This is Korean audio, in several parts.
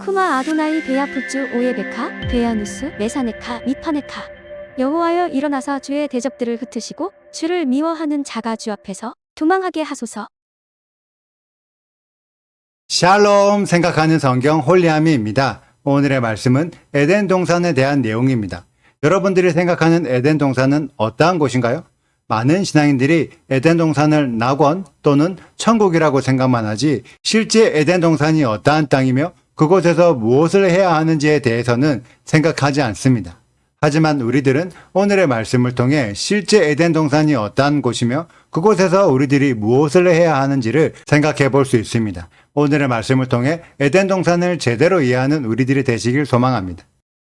쿠마 아도나이 베야푸츠 오예베카 베야누스 메사네카 미파네카 여호와여 일어나사 주의 대적들을 흩으시고 주를 미워하는 자가 주 앞에서 도망하게 하소서 샬롬 생각하는 성경 홀리아미입니다. 오늘의 말씀은 에덴 동산에 대한 내용입니다. 여러분들이 생각하는 에덴 동산은 어떠한 곳인가요? 많은 신앙인들이 에덴 동산을 낙원 또는 천국이라고 생각만 하지 실제 에덴 동산이 어떠한 땅이며 그곳에서 무엇을 해야 하는지에 대해서는 생각하지 않습니다. 하지만 우리들은 오늘의 말씀을 통해 실제 에덴 동산이 어떠한 곳이며 그곳에서 우리들이 무엇을 해야 하는지를 생각해 볼 수 있습니다. 오늘의 말씀을 통해 에덴 동산을 제대로 이해하는 우리들이 되시길 소망합니다.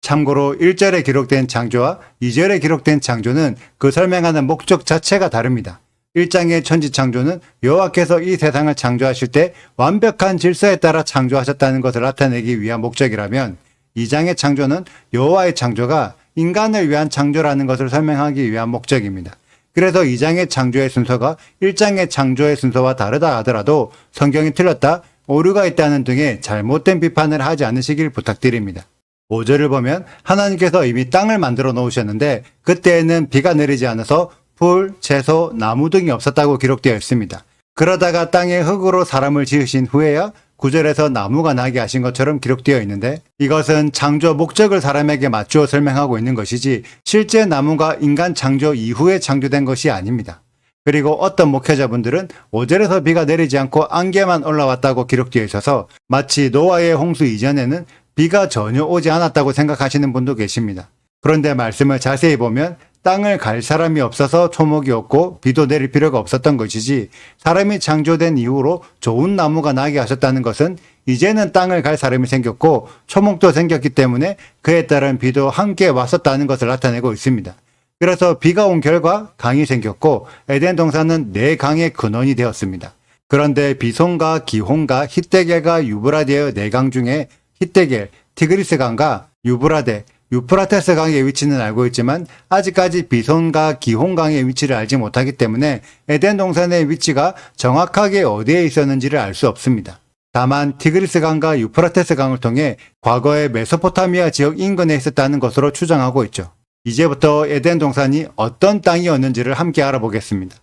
참고로 1절에 기록된 창조와 2절에 기록된 창조는 그 설명하는 목적 자체가 다릅니다. 1장의 천지 창조는 여호와께서 이 세상을 창조하실 때 완벽한 질서에 따라 창조하셨다는 것을 나타내기 위한 목적이라면 2장의 창조는 여호와의 창조가 인간을 위한 창조라는 것을 설명하기 위한 목적입니다. 그래서 2장의 창조의 순서가 1장의 창조의 순서와 다르다 하더라도 성경이 틀렸다, 오류가 있다는 등의 잘못된 비판을 하지 않으시길 부탁드립니다. 5절을 보면 하나님께서 이미 땅을 만들어 놓으셨는데 그때에는 비가 내리지 않아서 풀, 채소, 나무 등이 없었다고 기록되어 있습니다. 그러다가 땅에 흙으로 사람을 지으신 후에야 구절에서 나무가 나게 하신 것처럼 기록되어 있는데 이것은 창조 목적을 사람에게 맞추어 설명하고 있는 것이지 실제 나무가 인간 창조 이후에 창조된 것이 아닙니다. 그리고 어떤 목회자분들은 5절에서 비가 내리지 않고 안개만 올라왔다고 기록되어 있어서 마치 노아의 홍수 이전에는 비가 전혀 오지 않았다고 생각하시는 분도 계십니다. 그런데 말씀을 자세히 보면 땅을 갈 사람이 없어서 초목이 없고 비도 내릴 필요가 없었던 것이지 사람이 창조된 이후로 좋은 나무가 나게 하셨다는 것은 이제는 땅을 갈 사람이 생겼고 초목도 생겼기 때문에 그에 따른 비도 함께 왔었다는 것을 나타내고 있습니다. 그래서 비가 온 결과 강이 생겼고 에덴 동산은 네 강의 근원이 되었습니다. 그런데 비손과 기혼과 히데겔과 유브라데의 네 강 중에 히데겔, 티그리스 강과 유브라데, 유프라테스 강의 위치는 알고 있지만 아직까지 비손과 기혼 강의 위치를 알지 못하기 때문에 에덴 동산의 위치가 정확하게 어디에 있었는지를 알 수 없습니다. 다만 티그리스 강과 유프라테스 강을 통해 과거의 메소포타미아 지역 인근에 있었다는 것으로 추정하고 있죠. 이제부터 에덴 동산이 어떤 땅이었는지를 함께 알아보겠습니다.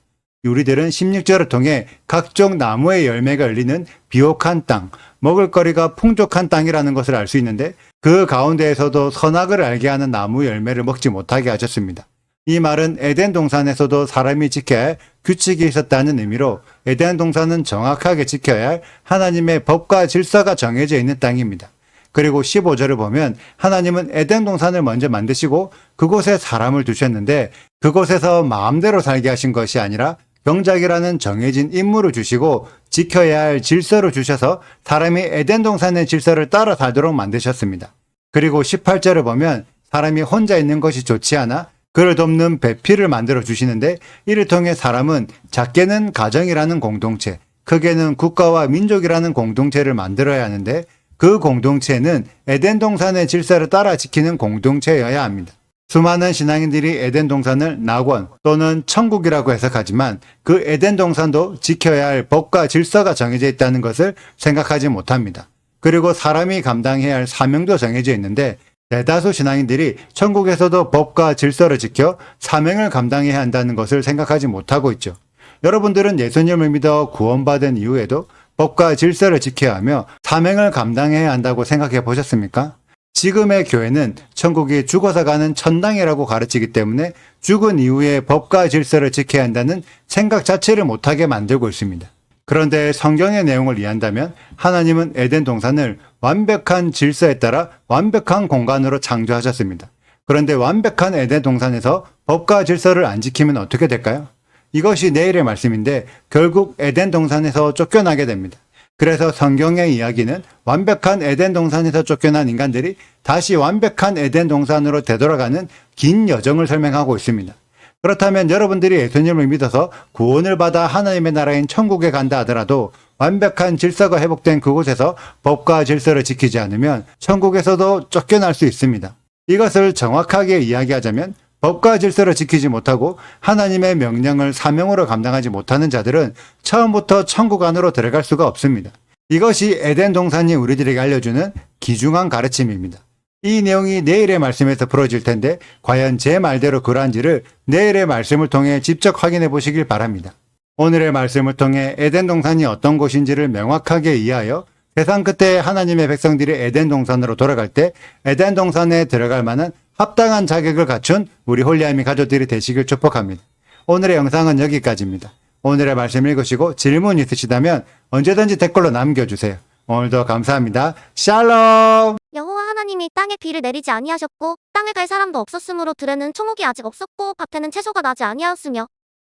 우리들은 16절을 통해 각종 나무의 열매가 열리는 비옥한 땅, 먹을거리가 풍족한 땅이라는 것을 알 수 있는데 그 가운데에서도 선악을 알게 하는 나무 열매를 먹지 못하게 하셨습니다. 이 말은 에덴 동산에서도 사람이 지켜야 할 규칙이 있었다는 의미로 에덴 동산은 정확하게 지켜야 할 하나님의 법과 질서가 정해져 있는 땅입니다. 그리고 15절을 보면 하나님은 에덴 동산을 먼저 만드시고 그곳에 사람을 두셨는데 그곳에서 마음대로 살게 하신 것이 아니라 경작이라는 정해진 임무를 주시고 지켜야 할 질서를 주셔서 사람이 에덴 동산의 질서를 따라 살도록 만드셨습니다. 그리고 18절을 보면 사람이 혼자 있는 것이 좋지 않아 그를 돕는 배필을 만들어 주시는데 이를 통해 사람은 작게는 가정이라는 공동체, 크게는 국가와 민족이라는 공동체를 만들어야 하는데 그 공동체는 에덴 동산의 질서를 따라 지키는 공동체여야 합니다. 수많은 신앙인들이 에덴 동산을 낙원 또는 천국이라고 해석하지만 그 에덴 동산도 지켜야 할 법과 질서가 정해져 있다는 것을 생각하지 못합니다. 그리고 사람이 감당해야 할 사명도 정해져 있는데 대다수 신앙인들이 천국에서도 법과 질서를 지켜 사명을 감당해야 한다는 것을 생각하지 못하고 있죠. 여러분들은 예수님을 믿어 구원받은 이후에도 법과 질서를 지켜야 하며 사명을 감당해야 한다고 생각해 보셨습니까? 지금의 교회는 천국이 죽어서 가는 천당이라고 가르치기 때문에 죽은 이후에 법과 질서를 지켜야 한다는 생각 자체를 못하게 만들고 있습니다. 그런데 성경의 내용을 이해한다면 하나님은 에덴 동산을 완벽한 질서에 따라 완벽한 공간으로 창조하셨습니다. 그런데 완벽한 에덴 동산에서 법과 질서를 안 지키면 어떻게 될까요? 이것이 내일의 말씀인데 결국 에덴 동산에서 쫓겨나게 됩니다. 그래서 성경의 이야기는 완벽한 에덴 동산에서 쫓겨난 인간들이 다시 완벽한 에덴 동산으로 되돌아가는 긴 여정을 설명하고 있습니다. 그렇다면 여러분들이 예수님을 믿어서 구원을 받아 하나님의 나라인 천국에 간다 하더라도 완벽한 질서가 회복된 그곳에서 법과 질서를 지키지 않으면 천국에서도 쫓겨날 수 있습니다. 이것을 정확하게 이야기하자면 법과 질서를 지키지 못하고 하나님의 명령을 사명으로 감당하지 못하는 자들은 처음부터 천국 안으로 들어갈 수가 없습니다. 이것이 에덴 동산이 우리들에게 알려주는 귀중한 가르침입니다. 이 내용이 내일의 말씀에서 풀어질 텐데 과연 제 말대로 그러한지를 내일의 말씀을 통해 직접 확인해 보시길 바랍니다. 오늘의 말씀을 통해 에덴 동산이 어떤 곳인지를 명확하게 이해하여 세상 끝에 하나님의 백성들이 에덴 동산으로 돌아갈 때 에덴 동산에 들어갈 만한 합당한 자격을 갖춘 우리 홀리아미 가족들이 되시길 축복합니다. 오늘의 영상은 여기까지입니다. 오늘의 말씀 읽으시고 질문 있으시다면 언제든지 댓글로 남겨주세요. 오늘도 감사합니다. 샬롬! 여호와 하나님이 땅에 비를 내리지 아니하셨고 땅을 갈 사람도 없었으므로 들에는 총옥이 아직 없었고 밭에는 채소가 나지 아니하였으며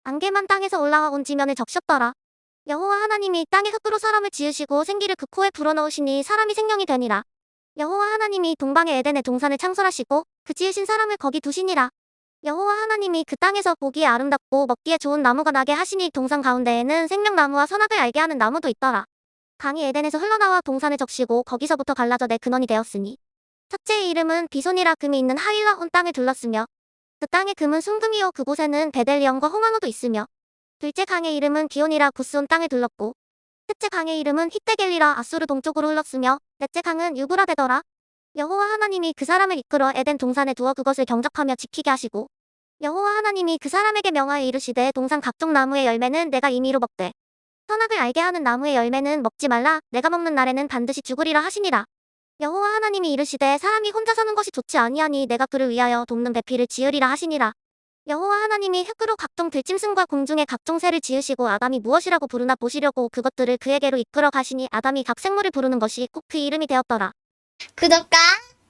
안개만 땅에서 올라와 온 지면을 적셨더라. 여호와 하나님이 땅의 흙으로 사람을 지으시고 생기를 그 코에 불어넣으시니 사람이 생명이 되니라. 여호와 하나님이 동방의 에덴의 동산을 창설하시고 그 지으신 사람을 거기 두시니라. 여호와 하나님이 그 땅에서 보기에 아름답고 먹기에 좋은 나무가 나게 하시니 동산 가운데에는 생명나무와 선악을 알게 하는 나무도 있더라. 강이 에덴에서 흘러나와 동산을 적시고 거기서부터 갈라져 내 근원이 되었으니 첫째의 이름은 비손이라 금이 있는 하윌라 온 땅을 둘렀으며 그 땅의 금은 순금이요 그곳에는 베델리엄과 홍한호도 있으며 둘째 강의 이름은 기온이라 구스 온 땅을 둘렀고 셋째 강의 이름은 히데겔리라 아수르 동쪽으로 흘렀으며 넷째 강은 유브라데더라. 여호와 하나님이 그 사람을 이끌어 에덴 동산에 두어 그것을 경작하며 지키게 하시고 여호와 하나님이 그 사람에게 명하여 이르시되 동산 각종 나무의 열매는 내가 임의로 먹되 선악을 알게 하는 나무의 열매는 먹지 말라. 내가 먹는 날에는 반드시 죽으리라 하시니라. 여호와 하나님이 이르시되 사람이 혼자 사는 것이 좋지 아니하니 내가 그를 위하여 돕는 배필을 지으리라 하시니라 여호와 하나님이 흙으로 각종 들짐승과 공중의 각종 새를 지으시고 아담이 무엇이라고 부르나 보시려고 그것들을 그에게로 이끌어 가시니 아담이 각 생물을 부르는 것이 꼭 그 이름이 되었더라 구독과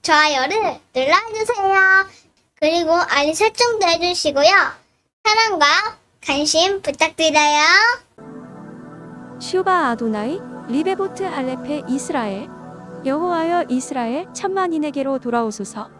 좋아요를 눌러주세요. 그리고 알림 설정도 해주시고요. 사랑과 관심 부탁드려요. 슈바 아도나이 리베보트 할레페 이스라엘 여호와여 이스라엘 천만인에게로 돌아오소서